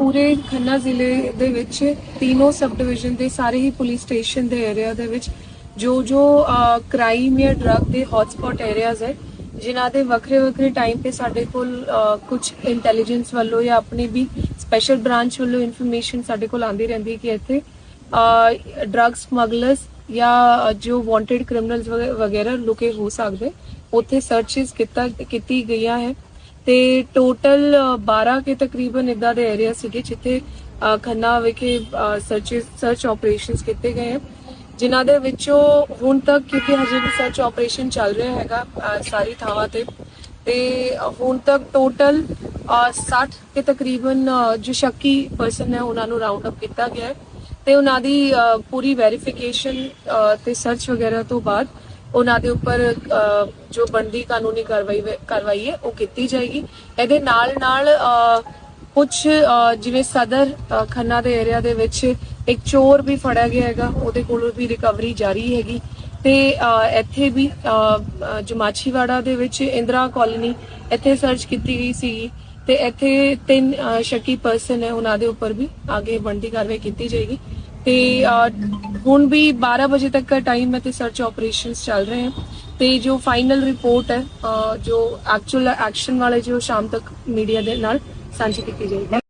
ਪੂਰੇ ਖੰਨਾ ਜ਼ਿਲ੍ਹੇ ਦੇ ਵਿੱਚ ਤਿੰਨੋਂ ਸਬ ਡਿਵੀਜ਼ਨ ਦੇ ਸਾਰੇ ਹੀ ਪੁਲਿਸ ਸਟੇਸ਼ਨ ਦੇ ਏਰੀਆ ਦੇ ਵਿੱਚ ਜੋ ਜੋ ਕ੍ਰਾਈਮ ਜਾਂ ਡਰੱਗ ਦੇ ਹੌਟਸਪੌਟ ਏਰੀਆਜ਼ ਹੈ, ਜਿਨ੍ਹਾਂ ਦੇ ਵੱਖਰੇ ਵੱਖਰੇ ਟਾਈਮ ਤੇ ਸਾਡੇ ਕੋਲ ਕੁਝ ਇੰਟੈਲੀਜੈਂਸ ਵੱਲੋਂ ਜਾਂ ਆਪਣੇ ਵੀ ਸਪੈਸ਼ਲ ਬ੍ਰਾਂਚ ਵੱਲੋਂ ਇਨਫੋਰਮੇਸ਼ਨ ਸਾਡੇ ਕੋਲ ਆਂਦੀ ਰਹਿੰਦੀ ਹੈ ਕਿ ਇੱਥੇ ਡਰੱਗ ਸਮਗਲਰਸ ਜਾਂ ਜੋ ਵਾਂਟਡ ਕ੍ਰਿਮੀਨਲਸ ਵਗੈਰਾ ਲੁਕੇ ਹੋ ਸਕਦੇ, ਉੱਥੇ ਸਰਚਸ ਕੀਤਾ, ਕੀਤੀ ਗਈਆਂ ਹੈ। ਤੇ ਟੋਟਲ 12 ਕੇ ਤਕਰੀਬਨ ਇਦਾਂ ਦੇ ਏਰੀਆ ਸੀਗੇ ਜਿੱਥੇ ਖੰਨਾ ਵਿਖੇ ਸਰਚਸ ਸਰਚ ਆਪਰੇਸ਼ਨਸ ਕੀਤੇ ਗਏ ਹੈ ਜਿਨ੍ਹਾਂ ਦੇ ਵਿੱਚੋਂ ਹੁਣ ਤੱਕ ਕਿਉਂਕਿ ਹਜੇ ਵੀ ਸਰਚ ਆਪਰੇਸ਼ਨ ਚੱਲ ਰਿਹਾ ਹੈਗਾ ਸਾਰੀ ਥਾਵਾਂ ਤੇ ਤੇ ਹੁਣ ਤੱਕ ਟੋਟਲ 60 ਕੇ ਤਕਰੀਬਨ ਜੋ ਸ਼ੱਕੀ ਪਰਸਨ ਹੈ ਉਹਨਾਂ ਨੂੰ ਰਾਉਂਡ ਅਪ ਕੀਤਾ ਗਿਆ ਹੈ, ਤੇ ਉਹਨਾਂ ਦੀ ਪੂਰੀ ਵੈਰੀਫਿਕੇਸ਼ਨ ਤੇ ਸਰਚ ਵਗੈਰਾ ਤੋਂ ਬਾਅਦ ਉਹਨਾਂ ਦੇ ਉੱਪਰ ਜੋ ਬਣਦੀ ਕਾਨੂੰਨੀ ਕਾਰਵਾਈ ਕਾਰਵਾਈ ਹੈ ਉਹ ਕੀਤੀ ਜਾਏਗੀ। ਇਹਦੇ ਨਾਲ ਨਾਲ ਕੁਝ ਜਿਵੇਂ ਸਦਰ ਖੰਨਾ ਦੇ ਏਰੀਆ ਦੇ ਵਿੱਚ ਇੱਕ ਚੋਰ ਵੀ ਫੜਿਆ ਗਿਆ ਹੈਗਾ। ਉਹਦੇ ਕੋਲੋਂ ਵੀ ਰਿਕਵਰੀ ਜਾਰੀ ਹੈਗੀ। ਤੇ ਇੱਥੇ ਵੀ ਅ, ਦੇ ਵਿੱਚ ਇੰਦਰਾ ਕਾਲੋਨੀ ਇੱਥੇ ਸਰਚ ਕੀਤੀ ਗਈ ਸੀ ਤੇ ਇੱਥੇ ਤਿੰਨ ਸ਼ੱਕੀ ਪਰਸਨ ਹੈ ਉਹਨਾਂ ਦੇ ਉੱਪਰ ਵੀ ਅੱਗੇ ਬਣਦੀ ਕਾਰਵਾਈ ਕੀਤੀ ਜਾਏਗੀ। ਤੇ ਹੁਣ ਵੀ 12 ਵਜੇ ਤੱਕ ਦਾ ਟਾਈਮ ਹੈ ਤੇ ਸਰਚ ਆਪਰੇਸ਼ਨਸ ਚੱਲ ਰਹੇ ਹਨ ਤੇ ਜੋ ਫਾਈਨਲ ਰਿਪੋਰਟ ਹੈ ਜੋ ਐਕਚੁਅਲ ਐਕਸ਼ਨ ਵਾਲੇ ਜੋ ਸ਼ਾਮ ਤੱਕ ਮੀਡੀਆ ਦੇ ਨਾਲ ਸਾਂਝੀ ਕੀਤੀ ਜਾਏਗੀ।